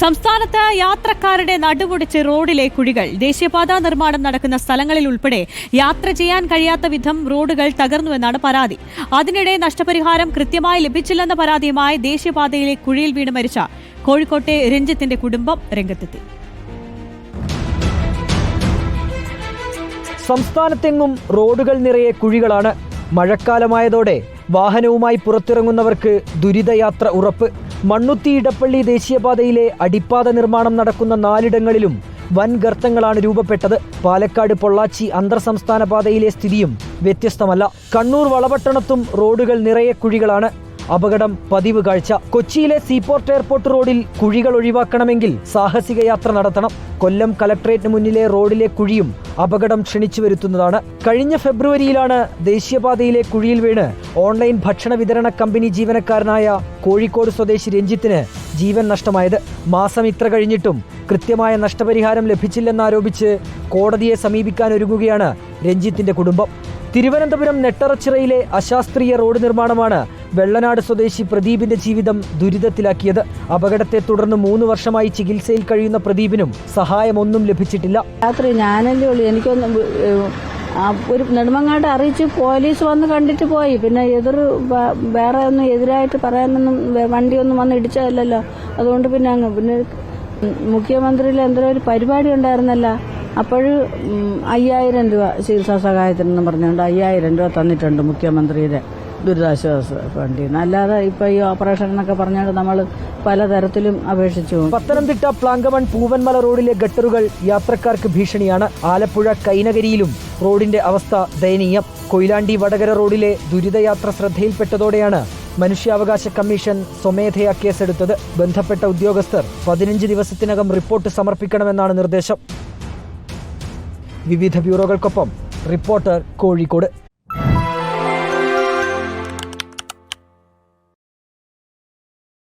സംസ്ഥാനത്ത് യാത്രക്കാരുടെ നടുപൊടിച്ച് റോഡിലെ കുഴികൾ ദേശീയപാതാ നിർമ്മാണം നടക്കുന്ന സ്ഥലങ്ങളിൽ ഉൾപ്പെടെ യാത്ര ചെയ്യാൻ കഴിയാത്ത വിധം റോഡുകൾ തകർന്നുവെന്നാണ് പരാതി. അതിനിടെ നഷ്ടപരിഹാരം കൃത്യമായി ലഭിച്ചില്ലെന്ന പരാതിയുമായി ദേശീയപാതയിലെ കുഴിയിൽ വീണ് മരിച്ച കോഴിക്കോട്ടെ രഞ്ജിത്തിന്റെ കുടുംബം രംഗത്തെത്തി. സംസ്ഥാനത്തെങ്ങും റോഡുകൾ നിറയെ കുഴികളാണ്. മഴക്കാലമായതോടെ വാഹനവുമായി പുറത്തിറങ്ങുന്നവർക്ക് ദുരിതയാത്ര ഉറപ്പ്. മണ്ണുത്തി ഇടപ്പള്ളി ദേശീയപാതയിലെ അടിപ്പാത നിർമ്മാണം നടക്കുന്ന നാലിടങ്ങളിലും വൻ ഗർത്തങ്ങളാണ് രൂപപ്പെട്ടത്. പാലക്കാട് പൊള്ളാച്ചി അന്തർ സംസ്ഥാന പാതയിലെ സ്ഥിതിയും വ്യത്യസ്തമല്ല. കണ്ണൂർ വളപട്ടണത്തും റോഡുകൾ നിറയെ കുഴികളാണ്. അപകടം പതിവ് കാഴ്ച. കൊച്ചിയിലെ സീപോർട്ട് എയർപോർട്ട് റോഡിൽ കുഴികൾ ഒഴിവാക്കണമെങ്കിൽ സാഹസിക യാത്ര നടത്തണം. കൊല്ലം കലക്ട്രേറ്റിന് മുന്നിലെ റോഡിലെ കുഴിയും അപകടം ക്ഷണിച്ചു വരുത്തുന്നതാണ്. കഴിഞ്ഞ ഫെബ്രുവരിയിലാണ് ദേശീയപാതയിലെ കുഴിയിൽ വീണ് ഓൺലൈൻ ഭക്ഷണ വിതരണ കമ്പനി ജീവനക്കാരനായ കോഴിക്കോട് സ്വദേശി രഞ്ജിത്തിന് ജീവൻ നഷ്ടമായത്. മാസം ഇത്ര കഴിഞ്ഞിട്ടും കൃത്യമായ നഷ്ടപരിഹാരം ലഭിച്ചില്ലെന്നാരോപിച്ച് കോടതിയെ സമീപിക്കാൻ ഒരുങ്ങുകയാണ് രഞ്ജിത്തിന്റെ കുടുംബം. തിരുവനന്തപുരം നെട്ടറച്ചിറയിലെ അശാസ്ത്രീയ റോഡ് നിർമ്മാണമാണ് വെള്ളനാട് സ്വദേശി പ്രദീപിന്റെ ജീവിതം ദുരിതത്തിലാക്കിയത്. അപകടത്തെ തുടർന്ന് മൂന്ന് വർഷമായി ചികിത്സയിൽ കഴിയുന്ന പ്രദീപിനും സഹായമൊന്നും ലഭിച്ചിട്ടില്ല. രാത്രി ഞാനല്ലേ ഉള്ളൂ. എനിക്കൊന്നും ഒരു നെടുമങ്ങാട് അറിയിച്ച് പോലീസ് വന്ന് കണ്ടിട്ട് പോയി. പിന്നെ എതിർ വേറെ ഒന്നും എതിരായിട്ട് പറയാനൊന്നും വണ്ടിയൊന്നും വന്ന് ഇടിച്ചതല്ലല്ലോ. അതുകൊണ്ട് പിന്നെ അങ്ങ് പിന്നെ മുഖ്യമന്ത്രിയിൽ എന്തോ ഒരു പരിപാടി ഉണ്ടായിരുന്നല്ലോ. അപ്പോൾ അയ്യായിരം രൂപ ചികിത്സാ സഹായത്തിനെന്ന് പറഞ്ഞുകൊണ്ട് അയ്യായിരം രൂപ തന്നിട്ടുണ്ട് മുഖ്യമന്ത്രിയുടെ. ദുരിതാശ്വാസ ഫണ്ടിൽ നിന്ന് അല്ലാതെ ഇപ്പൊ ഈ ഓപ്പറേഷൻ എന്നൊക്കെ പറഞ്ഞാൽ നമ്മൾ പലതരത്തിലും അപേക്ഷിച്ചു. പോകും പത്തനംതിട്ട പ്ലാങ്കമൺ പൂവൻമല റോഡിലെ ഗട്ടറുകൾ യാത്രക്കാർക്ക് ഭീഷണിയാണ്. ആലപ്പുഴ കൈനകരിയിലും റോഡിന്റെ അവസ്ഥ ദയനീയം. കൊയിലാണ്ടി വടകര റോഡിലെ ദുരിതയാത്ര ശ്രദ്ധയിൽപ്പെട്ടതോടെയാണ് മനുഷ്യാവകാശ കമ്മീഷൻ സ്വമേധയാ കേസെടുത്തത്. ബന്ധപ്പെട്ട ഉദ്യോഗസ്ഥർ പതിനഞ്ച് ദിവസത്തിനകം റിപ്പോർട്ട് സമർപ്പിക്കണമെന്നാണ് നിർദ്ദേശം. വിവിധ ബ്യൂറോകൾക്കൊപ്പം റിപ്പോർട്ടർ കോഴിക്കോട്.